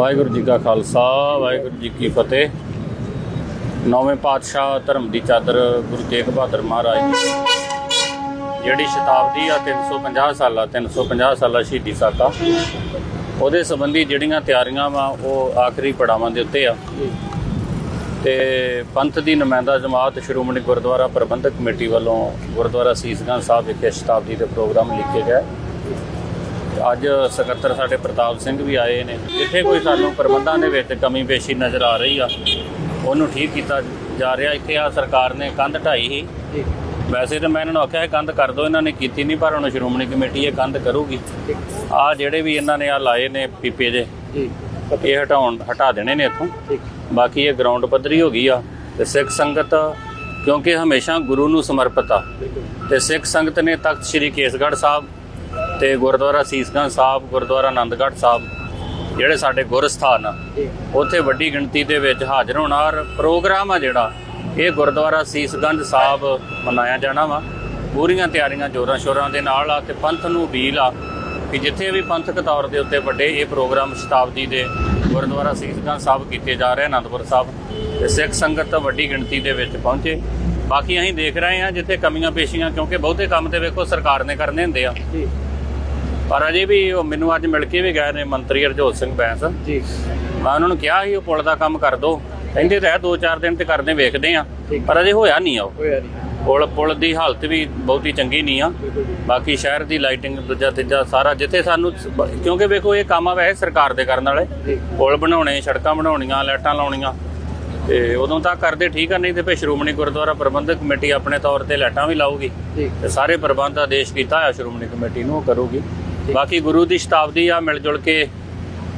ਵਾਹਿਗੁਰੂ ਜੀ ਕਾ ਖਾਲਸਾ, ਵਾਹਿਗੁਰੂ ਜੀ ਕੀ ਫਤਿਹ। ਨੌਵੇਂ ਪਾਤਸ਼ਾਹ ਧਰਮ ਦੀ ਚਾਦਰ ਗੁਰੂ ਤੇਗ ਬਹਾਦਰ ਮਹਾਰਾਜ ਜਿਹੜੀ ਸ਼ਤਾਬਦੀ ਆ 350 ਸਾਲਾ 350 ਸਾਲਾ ਸ਼ਹੀਦੀ ਸਾਕਾ। ਉਹਦੇ ਸੰਬੰਧੀ ਜਿਹੜੀਆਂ ਤਿਆਰੀਆਂ ਵਾ, ਉਹ ਆਖਰੀ ਪੜਾਵਾਂ ਦੇ ਉੱਤੇ ਆ। ਤੇ ਪੰਥ ਦੀ ਨੁਮਾਇੰਦਾ ਜਮਾਤ ਸ਼੍ਰੋਮਣੀ ਗੁਰਦੁਆਰਾ ਪ੍ਰਬੰਧਕ ਕਮੇਟੀ ਵੱਲੋਂ ਗੁਰਦੁਆਰਾ ਸੀਸਗੰਜ ਸਾਹਿਬ ਵਿਖੇ ਸ਼ਤਾਬਦੀ ਦੇ ਪ੍ਰੋਗਰਾਮ ਲਿਖੇ ਗਏ। ਅੱਜ ਸਕੱਤਰ ਸਾਡੇ ਪ੍ਰਤਾਪ ਸਿੰਘ ਵੀ ਆਏ ਨੇ। ਜਿੱਥੇ ਕੋਈ ਸਾਨੂੰ ਪ੍ਰਬੰਧਾਂ ਦੇ ਵਿੱਚ ਕਮੀ ਪੇਸ਼ੀ ਨਜ਼ਰ ਆ ਰਹੀ ਆ, ਉਹਨੂੰ ਠੀਕ ਕੀਤਾ ਜਾ ਰਿਹਾ। ਇੱਥੇ ਆ ਸਰਕਾਰ ਨੇ ਕੰਧ ਢਾਈ ਸੀ। ਵੈਸੇ ਤਾਂ ਮੈਂ ਇਹਨਾਂ ਨੂੰ ਆਖਿਆ, ਇਹ ਕੰਧ ਕਰ ਦਿਓ, ਇਹਨਾਂ ਨੇ ਕੀਤੀ ਨਹੀਂ, ਪਰ ਹੁਣ ਸ਼੍ਰੋਮਣੀ ਕਮੇਟੀ ਇਹ ਕੰਧ ਕਰੂਗੀ। ਠੀਕ ਆ ਜਿਹੜੇ ਵੀ ਇਹਨਾਂ ਨੇ ਆ ਲਾਏ ਨੇ ਪੀਪੇ ਜੇ ਇਹ ਹਟਾਉਣ, ਹਟਾ ਦੇਣੇ ਨੇ ਇੱਥੋਂ। ਬਾਕੀ ਇਹ ਗਰਾਊਂਡ ਪੱਧਰੀ ਹੋ ਗਈ ਆ। ਤੇ ਸਿੱਖ ਸੰਗਤ, ਕਿਉਂਕਿ ਹਮੇਸ਼ਾ ਗੁਰੂ ਨੂੰ ਸਮਰਪਿਤ ਆ। ਬਿਲਕੁਲ ਤੇ ਸਿੱਖ ਸੰਗਤ ਨੇ ਤਖਤ ਸ੍ਰੀ ਕੇਸਗੜ੍ਹ ਸਾਹਿਬ ਤੇ ਗੁਰਦੁਆਰਾ ਸੀਸਗੰਜ ਸਾਹਿਬ ਗੁਰਦੁਆਰਾ ਆਨੰਦਗੜ੍ਹ ਸਾਹਿਬ ਜਿਹੜੇ ਸਾਡੇ ਗੁਰ ਸਥਾਨ ਆ ਉੱਥੇ ਵੱਡੀ ਗਿਣਤੀ ਦੇ ਵਿੱਚ ਹਾਜ਼ਰ ਹੋਣਾ। ਔਰ ਪ੍ਰੋਗਰਾਮ ਆ ਜਿਹੜਾ ਇਹ ਗੁਰਦੁਆਰਾ ਸੀਸਗੰਜ ਸਾਹਿਬ ਮਨਾਇਆ ਜਾਣਾ ਵਾ। ਪੂਰੀਆਂ ਤਿਆਰੀਆਂ ਜੋਰਾਂ ਸ਼ੋਰਾਂ ਦੇ ਨਾਲ ਆ ਤੇ ਪੰਥ ਨੂੰ ਅਪੀਲ ਆ ਕਿ ਜਿੱਥੇ ਵੀ ਪੰਥਕ ਤੌਰ ਦੇ ਉੱਤੇ ਵੱਡੇ ਇਹ ਪ੍ਰੋਗਰਾਮ ਸ਼ਤਾਬਦੀ ਦੇ ਗੁਰਦੁਆਰਾ ਸੀਸਗੰਜ ਸਾਹਿਬ ਕੀਤੇ ਜਾ ਰਹੇ ਅਨੰਦਪੁਰ ਸਾਹਿਬ ਤੇ ਸਿੱਖ ਸੰਗਤ ਵੱਡੀ ਗਿਣਤੀ ਦੇ ਵਿੱਚ ਪਹੁੰਚੇ। ਬਾਕੀ ਅਸੀਂ ਦੇਖ ਰਹੇ ਹਾਂ ਜਿੱਥੇ ਕਮੀਆਂ ਪੇਸ਼ੀਆਂ ਕਿਉਂਕਿ ਬਹੁਤੇ ਕੰਮ ਤੇ ਵੇਖੋ ਸਰਕਾਰ ਨੇ ਕਰਨੇ ਹੁੰਦੇ ਆ। ਪਰ ਅਜੇ ਵੀ ਉਹ ਮੈਨੂੰ ਅੱਜ ਮਿਲ ਕੇ ਵੀ ਗਏ ਨੇ ਮੰਤਰੀ ਹਰਜੋਤ ਸਿੰਘ ਬੈਂਸ। ਜੀ। ਮੈਂ ਉਹਨਾਂ ਨੂੰ ਕਿਹਾ ਸੀ ਉਹ ਪੁਲ ਦਾ ਕੰਮ ਕਰ ਦੋ। ਕਹਿੰਦੇ ਤਾਂ ਹੈ ਦੋ ਚਾਰ ਦਿਨ ਤੇ ਕਰਦੇ ਵੇਖਦੇ ਆ। ਪਰ ਅਜੇ ਹੋਇਆ ਨਹੀਂ ਆ ਉਹ। ਹੋਇਆ ਨਹੀਂ। ਪੁਲ ਪੁਲ ਦੀ ਹਾਲਤ ਵੀ ਬਹੁਤੀ ਚੰਗੀ ਨਹੀਂ ਆ। ਬਾਕੀ ਸ਼ਹਿਰ ਦੀ ਲਾਈਟਿੰਗ ਦੂਜਾ ਤੀਜਾ ਸਾਰਾ ਜਿੱਥੇ ਸਾਨੂੰ ਕਿਉਂਕਿ ਵੇਖੋ ਇਹ ਕੰਮ ਆ ਵੈਸੇ ਸਰਕਾਰ ਦੇ ਕਰਨ ਵਾਲੇ। ਪੁਲ ਬਣਾਉਣੇ ਸੜਕਾਂ ਬਣਾਉਣੀਆਂ ਲਾਈਟਾਂ ਲਾਉਣੀਆਂ। ਤੇ ਉਦੋਂ ਤੱਕ ਕਰਦੇ ਠੀਕ ਆ ਨਹੀਂ ਤੇ ਫੇ ਸ਼੍ਰੋਮਣੀ ਗੁਰਦੁਆਰਾ ਪ੍ਰਬੰਧਕ ਕਮੇਟੀ ਆਪਣੇ ਤੌਰ ਤੇ ਲਾਈਟਾਂ ਵੀ ਲਾਊਗੀ। ਤੇ ਸਾਰੇ ਪ੍ਰਬੰਧ ਆਦੇਸ਼ ਕੀਤਾ ਹੋਇਆ ਸ਼੍ਰੋਮਣੀ ਕਮੇਟੀ ਨੂੰ ਉਹ ਕਰੂਗੀ। ਬਾਕੀ ਗੁਰੂ ਦੀ ਸ਼ਤਾਬਦੀ ਆ ਮਿਲ ਜੁਲ ਕੇ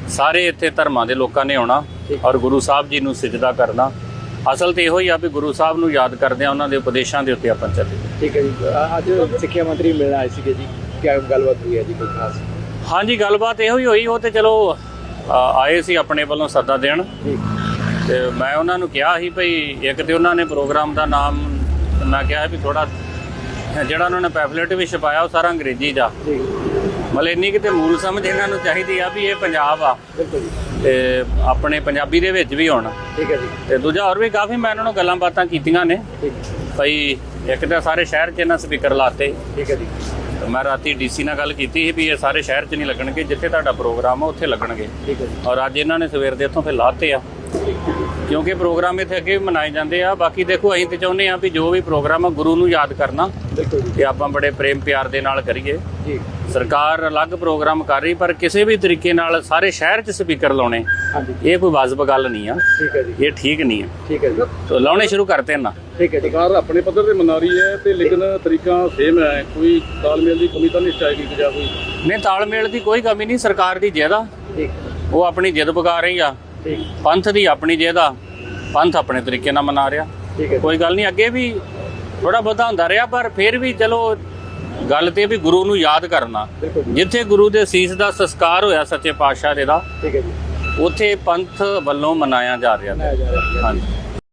ਸਾਰੇ ਇੱਥੇ ਧਰਮਾਂ ਦੇ ਲੋਕਾਂ ਨੇ ਆਉਣਾ। ਔਰ ਗੁਰੂ ਸਾਹਿਬ ਜੀ ਨੂੰ ਸਿਜਦਾ ਕਰਨਾ। ਅਸਲ ਤੇ ਇਹੋ ਹੀ ਆ ਵੀ ਗੁਰੂ ਸਾਹਿਬ ਨੂੰ ਯਾਦ ਕਰਦੇ ਆ ਉਹਨਾਂ ਦੇ ਉਪਦੇਸ਼ਾਂ ਦੇ ਉੱਤੇ ਆਪਾਂ ਚੱਲੀਏ। ਠੀਕ ਹੈ ਜੀ। ਅੱਜ ਸਿੱਖਿਆ ਮੰਤਰੀ ਮਿਲਣ ਆਏ ਸੀਗੇ ਜੀ। ਕੀ ਗੱਲਬਾਤ ਹੋਈ ਹੈ ਜੀ ਕੋਈ ਖਾਸ? ਹਾਂਜੀ ਗੱਲਬਾਤ ਇਹੋ ਹੀ ਹੋਈ ਉਹ ਤੇ ਚਲੋ ਆਏ ਸੀ ਆਪਣੇ ਵੱਲੋਂ ਸੱਦਾ ਦੇਣ। ਤੇ ਮੈਂ ਉਹਨਾਂ ਨੂੰ ਕਿਹਾ ਸੀ ਭਈ ਇੱਕ ਤੇ ਉਹਨਾਂ ਨੇ ਪ੍ਰੋਗਰਾਮ ਦਾ ਨਾਮ ਮੈਂ ਕਿਹਾ ਵੀ ਥੋੜਾ ਜਿਹੜਾ ਉਹਨਾਂ ਨੇ ਪੈਫਲੇਟ ਵੀ ਛਪਾਇਆ ਉਹ ਸਾਰਾ ਅੰਗਰੇਜ਼ੀ ਦਾ। ਜੀ ਮਤਲਬ ਇੰਨੀ ਕਿਤੇ ਮੂਲ ਸਮਝ ਇਹਨਾਂ ਨੂੰ ਚਾਹੀਦੀ ਆ ਵੀ ਇਹ ਪੰਜਾਬ ਆ। ਬਿਲਕੁਲ ਤੇ ਆਪਣੇ ਪੰਜਾਬੀ ਦੇ ਵਿੱਚ ਵੀ ਹੋਣਾ। ਠੀਕ ਹੈ ਜੀ। ਤੇ ਦੂਜਾ ਹੋਰ ਵੀ ਕਾਫੀ ਮੈਂ ਉਹਨਾਂ ਨੂੰ ਗੱਲਾਂ ਬਾਤਾਂ ਕੀਤੀਆਂ ਨੇ। ਭਈ ਇੱਕ ਤਾਂ ਸਾਰੇ ਸ਼ਹਿਰ 'ਚ ਇਹਨਾਂ ਸਪੀਕਰ ਲਾਤੇ। ਠੀਕ ਹੈ ਜੀ। ਮੈਂ ਰਾਤੀ ਡੀਸੀ ਨਾਲ ਗੱਲ ਕੀਤੀ ਸੀ ਵੀ ਇਹ ਸਾਰੇ ਸ਼ਹਿਰ 'ਚ ਨਹੀਂ ਲੱਗਣਗੇ ਜਿੱਥੇ ਤੁਹਾਡਾ ਪ੍ਰੋਗਰਾਮ ਆ ਉੱਥੇ ਲੱਗਣਗੇ। ਠੀਕ ਹੈ ਜੀ। ਔਰ ਅੱਜ ਇਹਨਾਂ ਨੇ ਸਵੇਰ ਦੇ ਇੱਥੋਂ ਫਿਰ ਲਾਤੇ ਆ। ਕਿਉਂਕਿ ਪ੍ਰੋਗਰਾਮ ਇੱਥੇ ਅੱਗੇ ਵੀ ਮਨਾਏ ਜਾਂਦੇ ਆ। ਬਾਕੀ ਦੇਖੋ ਅਸੀਂ ਤੇ ਚਾਹੁੰਦੇ ਆ ਵੀ ਜੋ ਵੀ ਪ੍ਰੋਗਰਾਮ ਆ ਗੁਰੂ ਨੂੰ ਯਾਦ ਕਰਨਾ ਤੇ ਆਪਾਂ ਬੜੇ ਪ੍ਰੇਮ ਪਿਆਰ ਦੇ ਨਾਲ ਕਰੀਏ। ਜੀ। ਸਰਕਾਰ ਅਲੱਗ ਪ੍ਰੋਗਰਾਮ ਕਰ ਰਹੀ ਪਰ ਕਿਸੇ ਵੀ ਤਰੀਕੇ ਨਾਲ ਸਾਰੇ ਸ਼ਹਿਰ 'ਚ ਸਪੀਕਰ ਲਾਉਣੇ ਹਾਂਜੀ। ਇਹ ਕੋਈ ਵਾਜਬ ਗੱਲ ਨਹੀਂ ਆ। ਠੀਕ ਹੈ ਜੀ। ਇਹ ਠੀਕ ਨਹੀਂ ਆ। ਠੀਕ ਹੈ ਜੀ। ਤੋ ਲਾਉਣੇ ਸ਼ੁਰੂ ਕਰਤੇ ਨਾ। ਠੀਕ ਹੈ ਸਰਕਾਰ ਆਪਣੇ ਪੱਧਰ ਤੇ ਮਨਾ ਰਹੀ ਹੈ ਤੇ ਲੇਕਿਨ ਤਰੀਕਾ ਸੇਮ ਹੈ। ਕੋਈ ਤਾਲਮੇਲ ਦੀ ਕਮੀ ਤਾਂ ਨਹੀਂ ਚਾਹੀਦੀ ਕਿ ਜਾਂ ਕੋਈ। ਨਹੀਂ ਤਾਲਮੇਲ ਦੀ ਕੋਈ ਕਮੀ ਨਹੀਂ ਸਰਕਾਰ ਦੀ ਆ ਠੀਕ। ਉਹ ਆਪਣੀ ਜਿੱਦ ਪਕਾ ਰਹੀ ਆ। ਪੰਥ ਦੀ ਆਪਣੀ ਆ ਪੰਥ ਆਪਣੇ ਤਰੀਕੇ ਨਾਲ ਮਨਾ ਰਿਹਾ। ਕੋਈ ਗੱਲ ਨਹੀਂ ਅੱਗੇ ਵੀ ਥੋੜਾ ਬਹੁਤਾ ਹੁੰਦਾ ਰਿਹਾ ਪਰ ਫਿਰ ਵੀ ਚਲੋ ਗੱਲ ਤੇ ਵੀ ਗੁਰੂ ਨੂੰ ਯਾਦ ਕਰਨਾ। ਜਿੱਥੇ ਗੁਰੂ ਦੇ ਸੀਸ ਦਾ ਸੰਸਕਾਰ ਹੋਇਆ ਸੱਚੇ ਪਾਤਸ਼ਾਹ ਦੇ ਦਾ ਠੀਕ ਹੈ ਜੀ। ਉੱਥੇ ਪੰਥ ਵੱਲੋਂ ਮਨਾਇਆ ਜਾ ਰਿਹਾ। ਬਣਾਇਆ ਜਾ ਰਿਹਾ। ਹੈ ਹਾਂਜੀ।